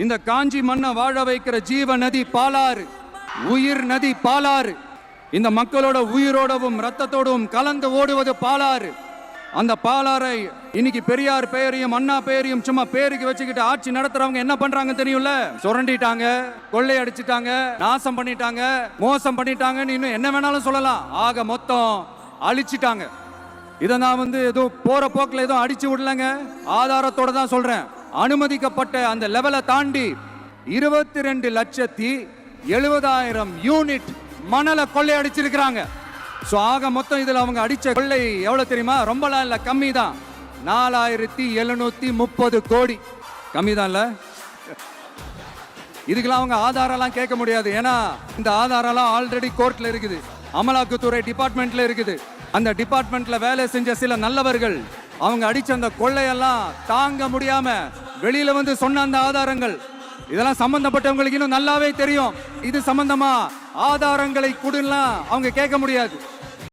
இந்த காஞ்சி மண்ணை வாழ வைக்கிற ஜீவ நதி பாலாறு உயிர் நதி பாலாறு. இந்த மக்களோட உயிரோடவும் ரத்தத்தோடவும் கலந்து ஓடுவது பாலாறு. அந்த பாலாறை இன்னைக்கு பெரியார் பெயரையும் அண்ணா பெயரையும் சும்மா பேருக்கு வச்சுக்கிட்டு ஆட்சி நடத்துறவங்க என்ன பண்றாங்க தெரியும்ல? சுரண்டிட்டாங்க கொள்ளை அடிச்சிட்டாங்க நாசம் பண்ணிட்டாங்க மோசம் பண்ணிட்டாங்கன்னு இன்னும் என்ன வேணாலும் சொல்லலாம். ஆக மொத்தம் அழிச்சிட்டாங்க. இதை நான் வந்து எதுவும் போற போக்கில் எதுவும் அடிச்சு விடலங்க. ஆதாரத்தோட தான் சொல்றேன். அனுமதிக்கப்பட்ட அந்த லெவலை தாண்டி இருபத்தி ரெண்டு லட்சத்தி எழுபதாயிரம் யூனிட் மணலை கொள்ளை அடிச்சிருக்கிறாங்க. ஸோ ஆக மொத்தம் இதில் அவங்க அடித்த கொள்ளை எவ்வளோ தெரியுமா? ரொம்பலாம் இல்லை கம்மி தான் நாலாயிரத்தி எழுநூற்றி முப்பது கோடி. கம்மி தான் இல்லை? இதுக்கெல்லாம் அவங்க ஆதாரம்லாம் கேட்க முடியாது. ஏன்னா இந்த ஆதாரம்லாம் ஆல்ரெடி கோர்ட்டில் இருக்குது. அமலாக்கத்துறை டிபார்ட்மெண்ட்டில் இருக்குது. அந்த டிபார்ட்மெண்ட்டில் வேலை செஞ்ச சில நல்லவர்கள் அவங்க அடிச்ச அந்த கொள்ளையெல்லாம் தாங்க முடியாம வெளியில வந்து சொன்ன அந்த ஆதாரங்கள். இதெல்லாம் சம்பந்தப்பட்டவங்களுக்கு இன்னும் நல்லாவே தெரியும். இது சம்பந்தமா ஆதாரங்களை கொடுலாம் அவங்க கேட்க முடியாது.